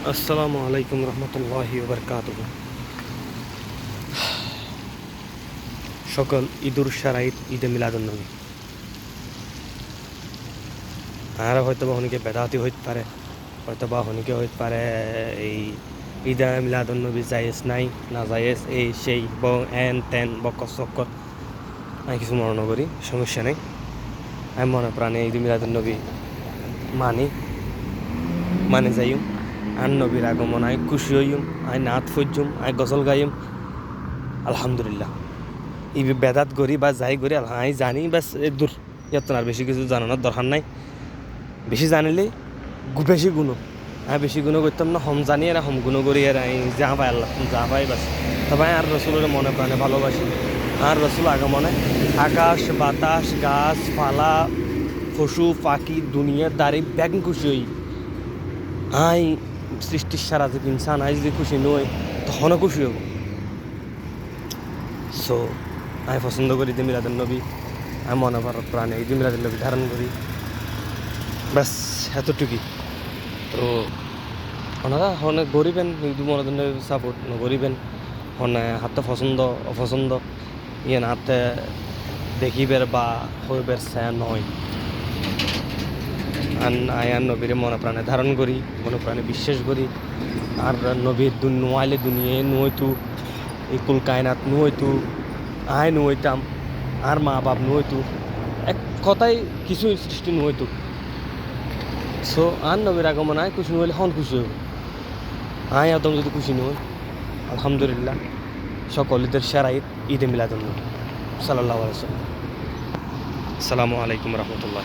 আসসালামু আলাইকুম রহমতুল্লাহি বরকাত সকল ঈদুর সারাইত ঈদে মিলাদুন্নবী আর হয়তো বা হনিকে বেদাতি হইতে পারে হয়তো বা হনিকে হইতে পারে এই ঈদে মিলাদুন্নবী জায়েজ নাই, না জায়েজ, এই সেই ব, এন, তেন বকর চক্কর। আমি কিছু মনে করি, সমস্যা নেই। আমি মনে প্রাণে ঈদ মিলাদুন্নবী মানি মানে যাইম আর নবীর আগমন আয় খুশি হইম আয় নাত ফজ্জুম আয় গজল গাইম আলহামদুলিল্লাহ। ই বেদাত করি বা যাই করি আই জানি, বাস দূর। ইয়াত আর বেশি কিছু জানানোর দরকার নাই। বেশি জানিলেই গু- বেশি গুণ। আমি বেশি গুণ করতাম না, হম জানি আর হম গুণ করি আর আমি যা পাই আল্লাহ, যা পাই বাস। তবে আর রসুলের মনে প্রাণে ভালোবাসি। আর রসুল আগমনে আকাশ, বাতাস, গাছ, পালা, পশু, পাখি, দুনিয়ার দাঁড়ি ব্যাগ খুশি হই। আই সৃষ্টির সারা যে ইনসান আই যদি খুশি নয়, তখনও খুশি হব। সো আমি পছন্দ করি যে মিলাদুল নবী, আমি মনে ভারত প্রাণে এই যে মিলাদুল নবী ধারণ করি। ব্যাস, এতটুকুই। তো, ওনারা অনেক গরিবেন হিন্দু মনোদন সাপোর্ট গরিবেন, হনে হাতে পছন্দ, অপছন্দ ইয়ে হাতে দেখিবের বা হইবের সে নয়। আয়ান নবীরে মনে প্রাণে ধারণ করি মনে প্রাণে বিশ্বাস করি। আর নবীর দু নোয়াইলে দুনিয়ায় নইতু এই কুল কায়নাত নইতু আয় নইতাম আর মা বাপ নইতু এক কথাই কিছু সৃষ্টি নইতু সো আর নবীর আগমন আয় খুশি নইলে হন খুশি হইব। আয় একদম যদি খুশি নই আলহামদুলিল্লাহ সকল ঈদের সেরা ঈদ ঈদে মিলাদুল সাল্লাহ আসসালামু আলাইকুম রহমতুল্লাহ